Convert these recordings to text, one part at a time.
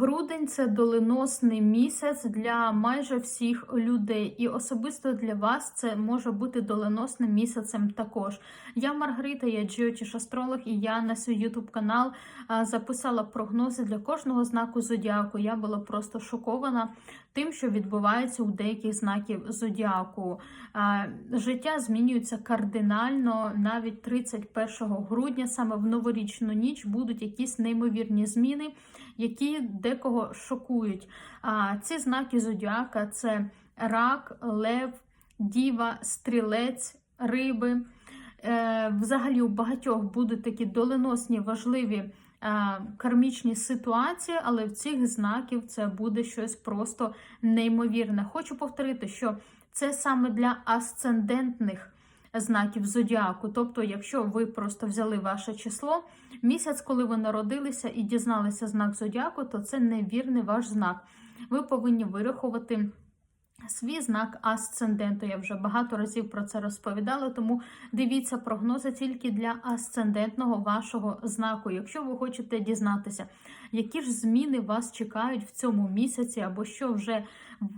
Грудень це доленосний місяць для майже всіх людей, і особисто для вас це може бути доленосним місяцем також. Я Маргарита, я Джіотіш Астролог, і я на свій ютуб канал записала прогнози для кожного знаку зодіаку. Я була просто шокована тим, що відбувається у деяких знаків зодіаку. Життя змінюється кардинально навіть 31 грудня, саме в новорічну ніч, будуть якісь неймовірні зміни, які декого шокують. А ці знаки зодіака це рак, лев, діва, стрілець, риби. Е, Взагалі у багатьох будуть такі доленосні, важливі е, кармічні ситуації, але в цих знаків це буде щось просто неймовірне. Хочу повторити, що це саме для асцендентних знаків зодіаку. Тобто, якщо ви просто взяли ваше число, місяць, коли ви народилися і дізналися знак зодіаку, то це невірний ваш знак. Ви повинні вирахувати. Свій знак асценденту. Я вже багато разів про це розповідала, тому дивіться прогнози тільки для асцендентного вашого знаку. Якщо ви хочете дізнатися, які ж зміни вас чекають в цьому місяці, або що вже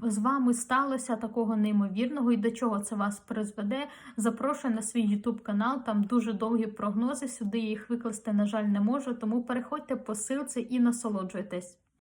з вами сталося такого неймовірного і до чого це вас призведе, запрошую на свій YouTube канал. Там дуже довгі прогнози. Сюди їх викласти, на жаль, не можу. Тому переходьте по силці і насолоджуйтесь.